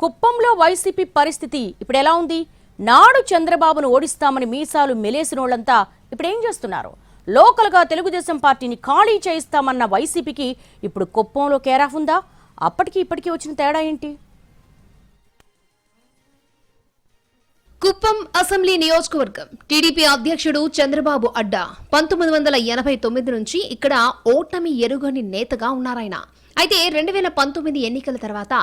కుప్పంలో వైసీపీ పరిస్థితి ఇప్పుడు ఎలా ఉంది? నాడు చంద్రబాబును ఓడిస్తామని మీసాలు మెలేసినోళ్ళంతా ఇప్పుడు ఏం చేస్తున్నారు? లోకల్గా తెలుగుదేశం పార్టీని ఖాళీ చేయిస్తామన్న వైసీపీకి ఇప్పుడు కుప్పంలో కేరాఫ్ ఉందా? అప్పటికి ఇప్పటికీ వచ్చిన తేడా ఏంటి? కుప్పం అసెంబ్లీ నియోజకవర్గం టీడీపీ అధ్యక్షుడు చంద్రబాబు అడ్డా పంతొమ్మిది వందల ఎనభై తొమ్మిది నుంచి ఇక్కడ ఓటమి ఎరుగని నేతగా ఉన్నారాయన. అయితే రెండు వేల పంతొమ్మిది ఎన్నికల తర్వాత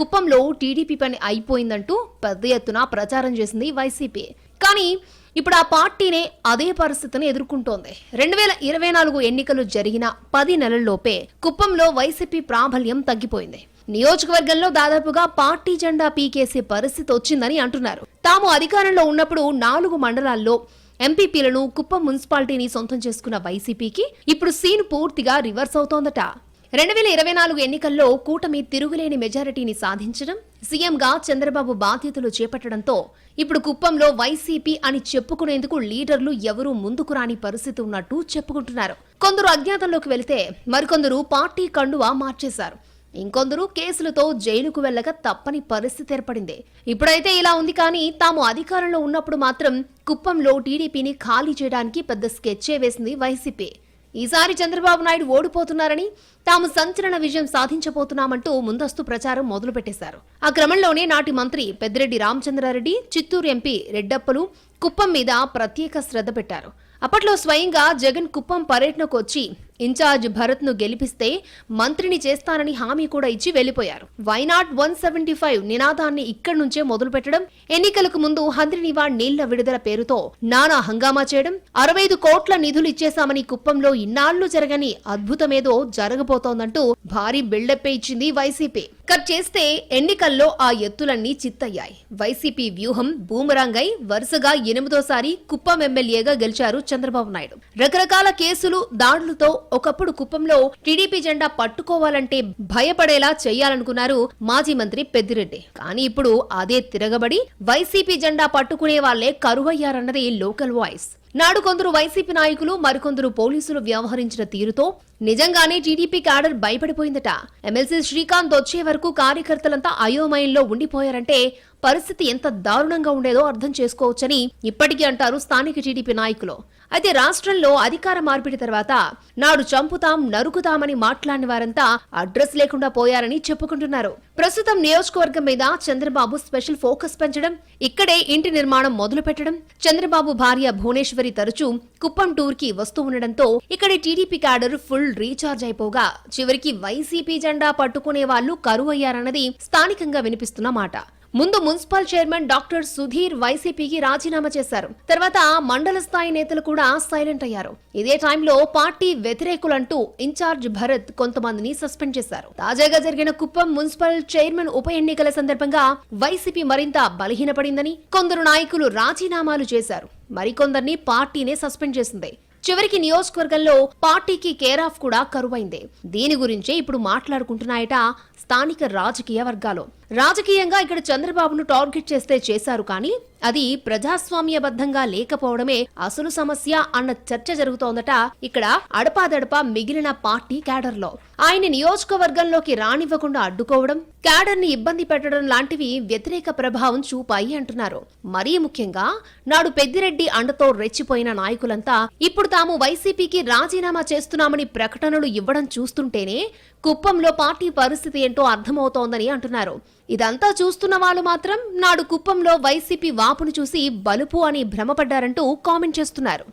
కుప్పంలో టీడీపీ పని అయిపోయిందంటూ పెద్ద ఎత్తున ప్రచారం చేసింది వైసీపీ. కానీ ఇప్పుడు ఆ పార్టీనే అదే పరిస్థితిని ఎదుర్కొంటోంది. రెండు వేల ఇరవై నాలుగు ఎన్నికలు జరిగిన పది నెలల్లోపే కుప్పంలో వైసీపీ ప్రాబల్యం తగ్గిపోయింది. నియోజకవర్గంలో దాదాపుగా పార్టీ జెండా పీకేసే పరిస్థితి వచ్చిందని అంటున్నారు. తాము అధికారంలో ఉన్నప్పుడు నాలుగు మండలాల్లో ఎంపీపీలను కుప్పం మున్సిపాలిటీని సొంతం చేసుకున్న వైసీపీకి ఇప్పుడు సీన్ పూర్తిగా రివర్స్ అవుతోందట. రెండు వేల ఇరవై నాలుగు ఎన్నికల్లో కూటమి తిరుగులేని మెజారిటీని సాధించడం సీఎంగా చంద్రబాబు బాధ్యతలు చేపట్టడంతో ఇప్పుడు కుప్పంలో వైసీపీ అని చెప్పుకునేందుకు లీడర్లు ఎవరూ ముందుకు రాని పరిస్థితి ఉన్నట్టు చెప్పుకుంటున్నారు. కొందరు అజ్ఞాతంలోకి వెళితే మరికొందరు పార్టీ కండువా మార్చేశారు. ఇంకొందరు కేసులతో జైలుకు వెళ్ళక తప్పని పరిస్థితి ఏర్పడింది. ఇప్పుడైతే ఇలా ఉంది కానీ తాము అధికారంలో ఉన్నప్పుడు మాత్రం కుప్పంలో టీడీపీని ఖాళీ చేయడానికి పెద్ద స్కెచ్చే వేసింది వైసీపీ. ఈసారి చంద్రబాబు నాయుడు ఓడిపోతున్నారని తాము సంచలన విజయం సాధించబోతున్నామంటూ ముందస్తు ప్రచారం మొదలుపెట్టేశారు. ఆ క్రమంలోనే నాటి మంత్రి పెద్దిరెడ్డి రామచంద్రారెడ్డి చిత్తూరు ఎంపీ రెడ్డప్పలు కుప్పం మీద ప్రత్యేక శ్రద్ధ పెట్టారు. అప్పట్లో స్వయంగా జగన్ కుప్పం పర్యటనకు వచ్చి ఇన్ఛార్జ్ భరత్ను గెలిపిస్తే మంత్రిని చేస్తానని హామీ కూడా ఇచ్చి వెళ్ళిపోయారు వైనాట్ వన్ సెవెంటీ ఫైవ్ నినాదాన్ని ఇక్కడి నుంచే మొదలు పెట్టడం ఎన్నికలకు ముందు హంద్రినివాడ్ నీళ్ళ విడుదల పేరుతో నానా హంగామా చేయడం. అరవై ఐదు కోట్ల నిధులు ఇచ్చేశామని కుప్పంలో ఇన్నాళ్ళు జరగని అద్భుతమేదో జరగబోతోందంటూ భారీ బిల్డప్పే ఇచ్చింది వైసీపీ. కట్ చేస్తే ఎన్నికల్లో ఆ ఎత్తులన్నీ చిత్తయ్యాయి. వైసీపీ వ్యూహం బూమరాంగై వరుసగా ఎనిమిదోసారి కుప్పం ఎమ్మెల్యేగా గెలిచారు చంద్రబాబు నాయుడు. రకరకాల కేసులు దాడులతో ఒకప్పుడు కుప్పంలో టీడీపీ జెండా పట్టుకోవాలంటే భయపడేలా చేయాలనుకున్నారు మాజీ మంత్రి పెద్దిరెడ్డి. కానీ ఇప్పుడు అదే తిరగబడి వైసీపీ జెండా పట్టుకునే వాళ్ళే కరువయ్యారన్నది లోకల్ వాయిస్. నాడు కొందరు వైసీపీ నాయకులు మరికొందరు పోలీసులు వ్యవహరించిన తీరుతో నిజంగానే టీడీపీ క్యాడర్ భయపడిపోయిందట. ఎమ్మెల్సీ శ్రీకాంత్ వచ్చే వరకు కార్యకర్తలంతా అయోమయంలో ఉండిపోయారంటే పరిస్థితి ఎంత దారుణంగా ఉండేదో అర్థం చేసుకోవచ్చని ఇప్పటికీ అంటారు స్థానిక టీడీపీ నాయకులు. అయితే రాష్ట్రంలో అధికార మార్పిడి తర్వాత నాడు చంపుతాం నరుకుతామని మాట్లాడిన వారంతా అడ్రస్ లేకుండా పోయారని చెప్పుకుంటున్నారు. ప్రస్తుతం నియోజకవర్గం మీద చంద్రబాబు స్పెషల్ ఫోకస్ పెంచడం ఇక్కడే ఇంటి నిర్మాణం మొదలు పెట్టడం చంద్రబాబు భార్య భువనేశ్వరి తరచూ కుప్పం టూర్కి వస్తూ ఉండడంతో ఇక్కడ టీడీపీ క్యాడర్ ఫుల్ రీఛార్జ్ అయిపోగా చివరికి వైసీపీ జెండా పట్టుకునే వాళ్ళు కరువయ్యారన్నది స్థానికంగా వినిపిస్తున్న మాట. ముందు మున్సిపల్ చైర్మన్ డాక్టర్ సుధీర్ వైసీపీకి రాజీనామా చేశారు. తర్వాత మండల స్థాయి నేతలు కూడా సైలెంట్ అయ్యారు. ఇదే టైంలో పార్టీ వ్యతిరేకులంటూ ఇన్ఛార్జ్ భరత్ కొంతమందిని సస్పెండ్ చేశారు. తాజాగా జరిగిన కుప్పం మున్సిపల్ చైర్మన్ ఉప ఎన్నికల సందర్భంగా వైసీపీ మరింత బలహీనపడిందని కొందరు నాయకులు రాజీనామాలు చేశారు. మరికొందరిని పార్టీనే సస్పెండ్ చేసింది. చివరికి నియోజకవర్గంలో పార్టీకి కేరాఫ్ కూడా కరువైంది. దీని గురించే ఇప్పుడు మాట్లాడుకుంటున్నాయట స్థానిక రాజకీయ వర్గాలు. రాజకీయంగా ఇక్కడ చంద్రబాబును టార్గెట్ చేస్తే చేశారు కానీ అది ప్రజాస్వామ్యబద్ధంగా లేకపోవడమే అసలు సమస్య అన్న చర్చ జరుగుతోందట ఇక్కడ అడపాదడపా మిగిలిన పార్టీ క్యాడర్లో. ఆయన నియోజకవర్గంలోకి రానివ్వకుండా అడ్డుకోవడం క్యాడర్ని ఇబ్బంది పెట్టడం లాంటివి వ్యతిరేక ప్రభావం చూపాయి అంటున్నారు. మరీ ముఖ్యంగా నాడు పెద్దిరెడ్డి అండతో రెచ్చిపోయిన నాయకులంతా ఇప్పుడు తాము వైసీపీకి రాజీనామా చేస్తున్నామని ప్రకటనలు ఇవ్వడం చూస్తుంటేనే కుప్పంలో పార్టీ పరిస్థితి ఏంటో అర్థమవుతోందని అంటున్నారు. ఇదంతా చూస్తున్న వాళ్ళు మాత్రం నాడు కుప్పంలో వైసీపీ వాపును చూసి బలుపు అని భ్రమపడ్డారంటూ కామెంట్ చేస్తున్నారు.